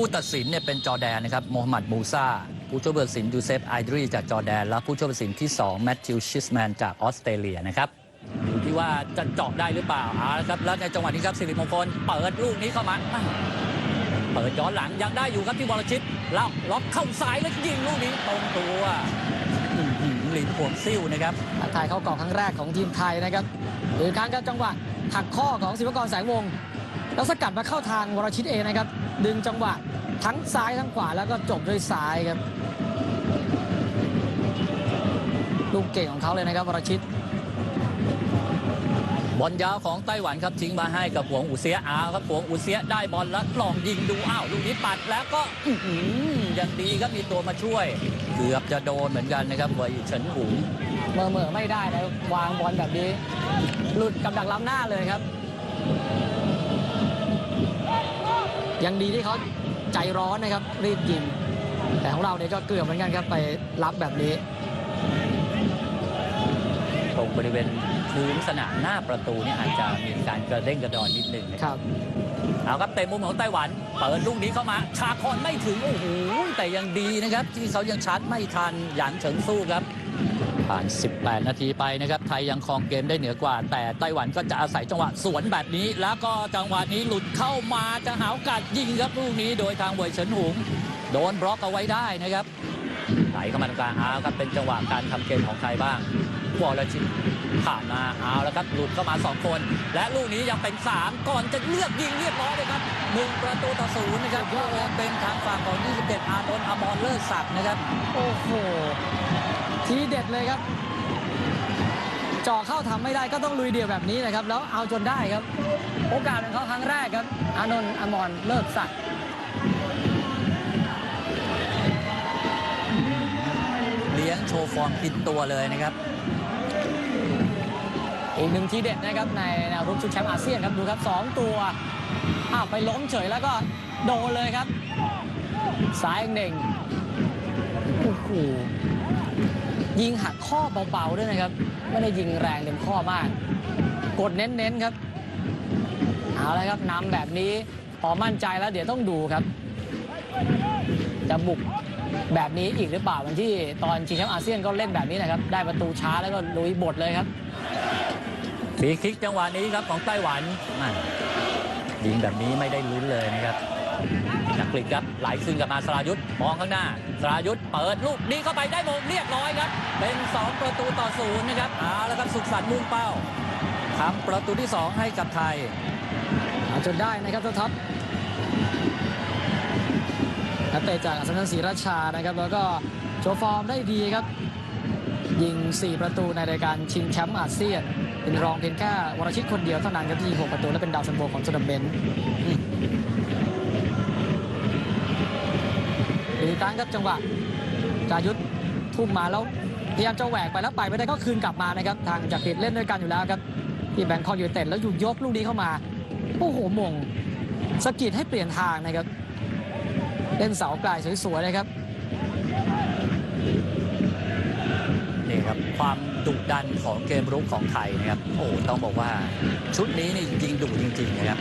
ผู้ตัดสินเนี่ยเป็นจอแดนนะครับโมฮัมหมัดมูซาผู้ช่วยผู้ตัดสินยูเซฟไอดรีจากจอแดน และผู้ช่วยผู้ตัดสินที่ 2 แมทธิวชิสแมนจากออสเตรเลียนะครับอยู่ที่ว่าจะเจาะได้หรือเปล่าเอาละครับแล้วในจังหวะนี้ครับสิริมงคลเปิดลูกนี้เข้ามาเปิดย้อนหลังยังได้อยู่ครับที่วรชิตแล้วล็อกเข้าซ้ายแล้วยิงลูกนี้ตรงตัวหลินพวงซิ่วนะครับทักทายเข้ากล่องครั้งแรกของทีมไทยนะครับหรือครั้งครับจังหวะหักข้อของศิวกรแสงวง แล้วสกัดมาเข้าทางวรชิตเองนะครับ ดึงจังหวะทั้งซ้ายทั้งขวาแล้วก็จบด้วยซ้ายครับ ลูกเก่งของเขาเลยนะครับวรชิตบอลยาวของไต้หวันครับทิ้งมาให้กับหวงอูเซียอ้าวครับหวงอูเซียได้บอลแล้วลองยิงดูอ้าวลูกนี้ปัดแล้วก็อื้อหือยังดีครับมีตัวมาช่วย เกือบจะโดนเหมือนกันนะครับเวยเฉินหูเมื่อเมื่อไม่ได้นะวางบอลแบบนี้ หลุดกับดักล้ำหน้าเลยครับ ยังดีที่เขาใจร้อนนะครับรีบยิง แต่ของเราเนี่ยก็เกือบเหมือนกันครับไปรับแบบนี้ ตรงบริเวณพื้นสนามหน้าประตูเนี่ยอาจจะมีการกระเด้งกระดอนนิดนึงนะครับ เอาครับเตะมุมของไต้หวัน เปิดลูกนี้เข้ามา ชาคอนไม่ถึง โอ้โหแต่ยังดีนะครับ ที่เขายังชาร์จไม่ทันหยางเฉิงสู้ครับ ผ่าน 18 นาทีไปนะครับ ไทยยังครองเกมได้เหนือกว่า แต่ไต้หวันก็จะอาศัยจังหวะสวนแบบนี้ แล้วก็จังหวะนี้หลุดเข้ามาจะหาโอกาสยิงครับลูกนี้โดยทางเวยเฉินหุง โดนบล็อกเอาไว้ได้นะครับไหลเข้ามาตรงกลางเอาครับเป็นจังหวะการทำเกมของไทยบ้างวอลชิตผ่านมาเอาแล้วครับหลุดเข้ามา 2 คน และลูกนี้ยังเป็น 3 ก่อนจะเลือกยิงเรียบร้อยเลยครับหนึ่งประตูต่อศูนย์นะครับก็เป็นทางฝั่งของ21อานนท์อมรเลิศศักดิ์นะครับ โอ้โห ทีเด็ดเลยครับเจ่อเข้าทำไม่ได้ก็ต้องลุยเดี่ยวแบบนี้นะครับ แล้วเอาจนได้ครับ โอกาสของเขาครั้งแรกครับ อานนท์อมรเลิศศักดิ์เลี้ยงโชว์ฟอร์มผิดตัวเลยนะครับ อีกหนึ่งทีเด็ดนะครับในแนวรุกชุดแชมป์อาเซียนครับดูครับสองตัวอ้าวไปล้มเฉยแล้วก็โดนเลยครับ ซ้ายเน่งโอ้โห ยิงหักข้อเบาๆด้วยนะครับ ไม่ได้ยิงแรงเต็มข้อมาก กดเน้นๆครับ เอาละครับนำแบบนี้พอมั่นใจแล้วเดี๋ยวต้องดูครับ จะบุกแบบนี้อีกหรือเปล่าวันที่ตอนชิงแชมป์อาเซียนก็เล่นแบบนี้นะครับ ได้ประตูช้าแล้วก็ลุยบทเลยครับฟรีคิกจังหวะนี้ครับของไต้หวันยิงแบบนี้ไม่ได้ลุ้นเลยนะครับ นักกฤษครับไหลขึ้นกลับมาสรายุทธ์มองข้างหน้าสรายุทธ์เปิดลูกนี้เข้าไปได้มงเรียบร้อยครับ เป็น 2 ประตูต่อศูนย์นะครับเอาแล้วครับสุขสันต์มุ่งเป้าทำประตูที่ 2 ให้กับไทยเอาจนได้นะครับเจ้าท็อปนักเตะจากอัศนันศรีราชานะครับ แล้วก็โชว์ฟอร์มได้ดีครับ ยิง 4 ประตูในรายการชิงแชมป์อาเซียน เป็นรองเพียงแค่วรชิตคนเดียวเท่านั้นครับที่ยิง6ประตูและเป็นดาวซันโบของทัวร์นาเมนต์อืมอี กครั้งครับจังหวะจายุทธทุ่มมาแล้วพยายามจะแหวกไปแล้วไปไม่ได้ก็คืนกลับมานะครับ ทางจากเขตเล่นด้วยกันอยู่แล้วครับ ที่แบงคอกยูไนเต็ดแล้วอยู่ยกลูกนี้เข้ามาโอ้โหมงสกิดให้เปลี่ยนทางนะครับ เล่นเสาไกลสวยๆนะครับนี่ครับความดุดันของเกมรุกของไทยนะครับโอ้ต้องบอกว่าชุดนี้นี่ยิงดุจริงๆนะครับ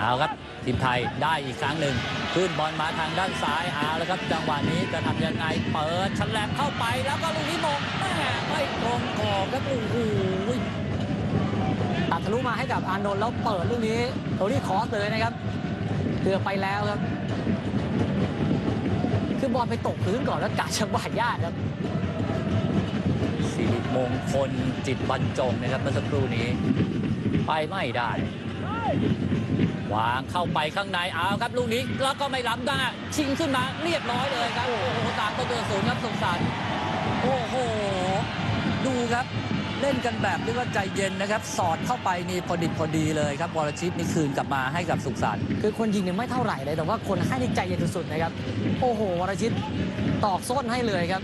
เอาครับทีมไทยได้อีกครั้งหนึ่งขึ้นบอลมาทางด้านซ้ายเอาแล้วครับจังหวะนี้จะทำยังไงเปิดฉลับเข้าไปแล้วก็ลูกนี้มงแม่ไม่ตรงกรอบครับโอ้โหตัดทะลุมาให้กับอานนท์แล้วเปิดลูกนี้โทนี่คอสเลยนะครับเกือบไปแล้วครับ คือบอลไปตกพื้นก่อนแล้วกาจังหวะยากครับสิริมงคลจิตบรรจงนะครับเมื่อสักครู่นี้ ไปไม่ได้ วางเข้าไปข้างในเอาครับลูกนี้แล้วก็ไม่ล้ำหน้ชิงขึ้นมาเรียบร้อยเลยครับโอ้โหตามประตูศูนย์ครับสงสารโอ้โหดูครับเล่นกันแบบเรียกว่าใจเย็นนะครับ สอดเข้าไปนี่พอดิบพอดีเลยครับวรชิตนี่คืนกลับมาให้กับสุขสันต์คือคนยิงเนี่ยไม่เท่าไหร่เลยแต่ว่าคนให้นี่ใจเย็นสุดๆนะครับ โอ้โหวรชิตตอกส้นให้เลยครับ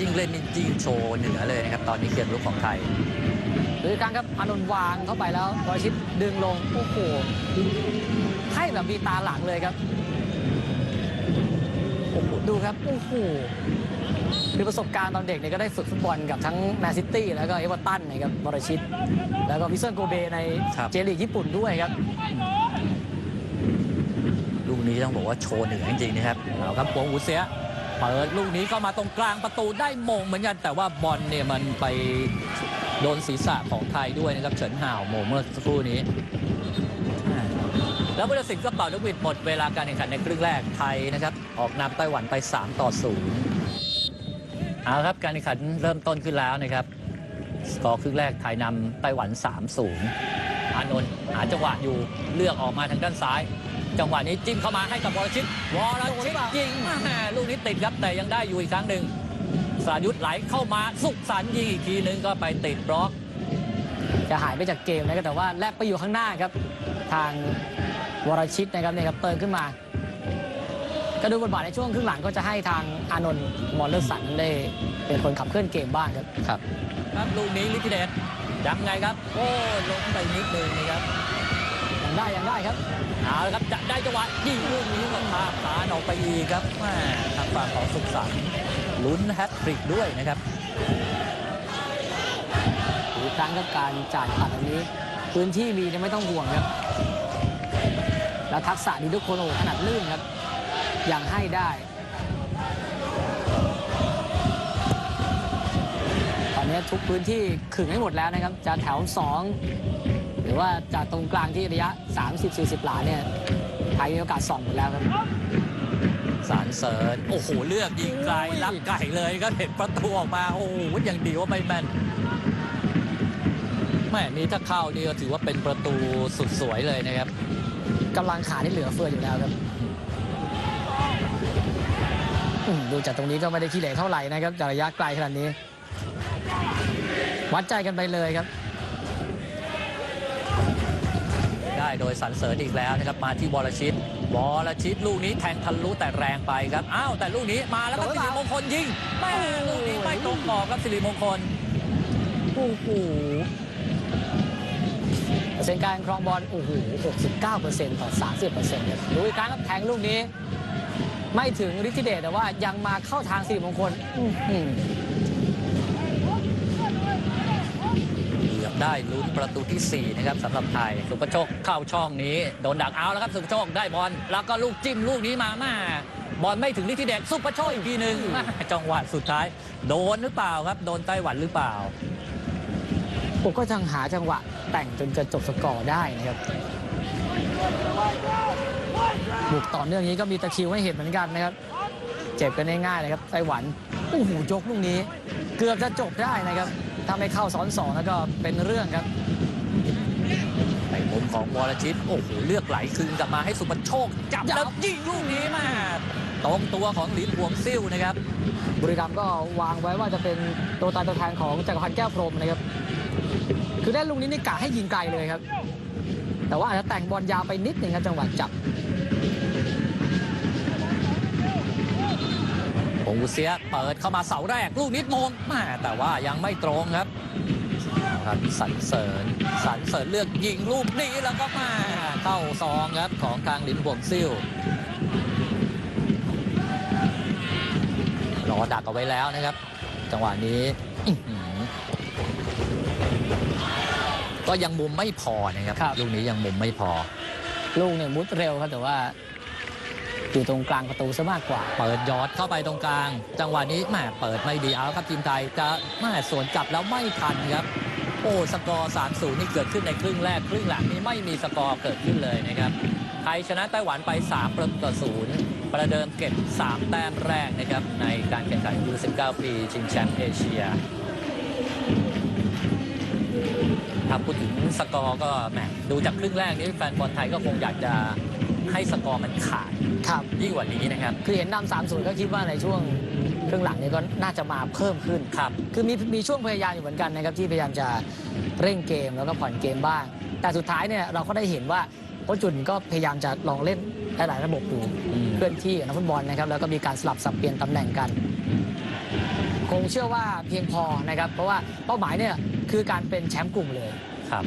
ยิ่ง เล่นนี่ยิ่งโชว์เหนือเลยนะครับ ตอนนี้เกมรุกของไทยหรือการครับอานนท์วางเข้าไปแล้ววรชิตดึงลง โอ้โห ให้แบบมีตาหลังเลยครับโอ้โหดูครับ โอ้โหคือประสบการณ์ตอนเด็กเนี่ยก็ได้ฝึกฟุตบอลกับทั้งแมนซิตี้แล้วก็เอเวอร์ตันนะครับบรชิต แล้วก็วิสเซอร์โกเบในครับเจลีกญี่ปุ่นด้วยครับลูกนี้ต้องบอกว่าโชว์เหนือจริงๆนะครับเอาครับปวงหูเสีย เปิดลูกนี้เข้ามาตรงกลางประตูได้มงเหมือนกัน แต่ว่าบอลเนี่ยมันไปโดนศีรษะของไทยด้วยนะครับเฉินห่าวโมงเมื่อสักครู่นี้ แล้วผู้ตัดสินก็เป่านกหวีดหมดเวลาการแข่งขันในครึ่งแรกไทยนะครับ ออกนำไต้หวันไป 3 ต่อ 0 เอาครับการแข่งขันเริ่มต้นขึ้นแล้วนะครับ สกอร์ครึ่งแรกไทยนำไต้หวัน 3-0อานนท์หาจังหวะอยู่เลือกออกมาทางด้านซ้าย จังหวะนี้จิ้มเข้ามาให้กับวรชิตวรชิตยิงแม่ลูกนี้ติดครับแต่ยังได้อยู่อีกครั้งหนึ่งสรายุทธไหลเข้ามาสุขสันต์ยิงอีกทีนึงก็ไปติดบล็อก จะหายไปจากเกมนะครับแต่ว่าแลกไปอยู่ข้างหน้าครับ ทางวรชิตนะครับเนี่ยครับเติมขึ้นมา ก็ดูบทบาทในช่วงครึ่งหลังก็จะให้ทางอานนท์มอลเลอร์สันได้เป็นคนขับเคลื่อนเกมบ้างครับครับ ครับลูกนี้ลิทิเดชยังไงครับ โอ้ล้มไปนิดนึงนะครับ ยังได้ยังได้ครับเอาละครับจะได้จังหวะยิงลูกนี้ก็พาขานออกไปอีกครับแม่ทางฝั่งของสุขสันต์ลุ้นแฮตทริกด้วยนะครับอีกครั้งกับการจ่ายตัดอันนี้ พื้นที่มีเนี่ยไม่ต้องห่วงครับ แล้วทักษะนี้ทุกคนโอ้โหขนาดลื่นครับยังให้ได้ตอนนี้ทุกพื้นที่ขึงให้หมดแล้วนะครับ จะแถว 2 หรือว่าจะตรงกลางที่ระยะ 30-40 หลาเนี่ยไทยมีโอกาสส่องหมดแล้วครับสารเสริญโอ้โห เลือกยิงไกลโอ้ยรับไก่เลยก็เห็นประตูออกมา โอ้โหยังดีว่าไม่แม่นแม่นี้ถ้าเข้านี่ก็ถือว่าเป็นประตูสุดสวยเลยนะครับกำลังขาที่เหลือเฟืออยู่แล้วครับอืมดูจากตรงนี้ก็ไม่ได้ขี้เหร่เท่าไหร่นะครับจากระยะไกลขนาดนี้ วัดใจกันไปเลยครับ ได้โดยสรรเสริญอีกแล้วนะครับมาที่บอลชิตบอลชิตลูกนี้แทงทะลุแต่แรงไปครับอ้าวแต่ลูกนี้มาแล้วก็โดนสิหรือริเปล่ามงคลยิงแม่ลูกนี้ไม่ตรงกรอบครับสิริมงคลโอ้โหเปอร์เซ็นต์การครองบอลโอ้โห69%ต่อ 30%ครับดูอีกครั้งครับแทงลูกนี้ ไม่ถึงฤทธิเดชแต่ว่ายังมาเข้าทางสิริมงคลอื้อหือ เกือบ ได้ลุ้นประตูที่ 4 นะครับสำหรับไทย สุประโชคเข้าช่องนี้ โดนดักเอาแล้วครับ สุประโชคได้บอลแล้วก็ลูกจิ้มลูกนี้มาแม่บอลไม่ถึงนิติเดชสุประโชคอีกทีหนึ่งจังหวะสุดท้าย โดนหรือเปล่าครับ โดนไต้หวันหรือเปล่าผมก็ยังหาจังหวะแต่งจนจะจบสกอร์ได้นะครับบุกต่อเนื่องนี้ก็มีตะคิวให้เห็นเหมือนกันนะครับ เจ็บกันง่ายๆเลยครับไต้หวันโอ้โหยกลูกนี้ เกือบจะจบได้นะครับ ถ้าไม่เข้าซ้อนสองแล้วก็เป็นเรื่องครับในมุมของวรชิตโอ้โหเลือกไหลคืนกลับมาให้สุประโชคจับจับแล้วยิงลูกนี้มาตรงตัวของหลินหวงซิ่วนะครับ บุรีรัมย์ก็วางไว้ว่าจะเป็นตัวตายตัวแทนของจักรพันธ์แก้วพรหมนะครับ คือได้ลูกนี้นี่กะให้ยิงไกลเลยครับ แต่ว่าอาจจะแต่งบอลยาวไปนิดหนึ่งครับจังหวะจับ โองกุเซียเปิดเข้ามาเสาแรก ลูกนิดมงแม่แต่ว่ายังไม่ตรงครับครับสันเสริญสันเสริญเลือกยิงลูกนี้แล้วก็มาเข้าซองครับของทางหลินหวงซิ่วรอดักเอาไว้แล้วนะครับ จังหวะนี้อื้อหือก็ยังมุมไม่พอนะครับครับ ลูกนี้ยังมุมไม่พอ ลูกเนี่ยมุดเร็วครับแต่ว่า อยู่ตรงกลางประตูซะมากกว่า เปิดยอดเข้าไปตรงกลาง จังหวะนี้แหมเปิดไม่ดีเอาครับทีมไทยจะแหมสวนกลับแล้วไม่ทันครับ โอ้สกอร์3-0นี่เกิดขึ้นในครึ่งแรก ครึ่งหลังนี้ไม่มีสกอร์เกิดขึ้นเลยนะครับไทยชนะไต้หวันไป 3 ประตูต่อศูนย์ประเดิมเก็บ 3 แต้มแรกนะครับ ในการแข่งขันยู19 ปีชิงแชมป์เอเชียถ้าพูดถึงสกอร์ก็แหมดูจากครึ่งแรกนี้แฟนบอลไทยก็คงอยากจะ ให้สกอร์มันขาดครับยิ่งกว่านี้นะครับ คือเห็นนำสามศูนย์ก็คิดว่าในช่วงครึ่งหลังนี้ก็น่าจะมาเพิ่มขึ้นครับ คือมีมีช่วงพยายามอยู่เหมือนกันนะครับที่พยายามจะเร่งเกมแล้วก็ผ่อนเกมบ้าง แต่สุดท้ายเนี่ยเราก็ได้เห็นว่าโค้ชจุนก็พยายามจะลองเล่นหลายๆระบบดูอืมเคลื่อนที่กับนักฟุตบอลนะครับแล้วก็มีการสลับสับเปลี่ยนตำแหน่งกัน คงเชื่อว่าเพียงพอนะครับ เพราะว่าเป้าหมายเนี่ยคือการเป็นแชมป์กลุ่มเลยครับ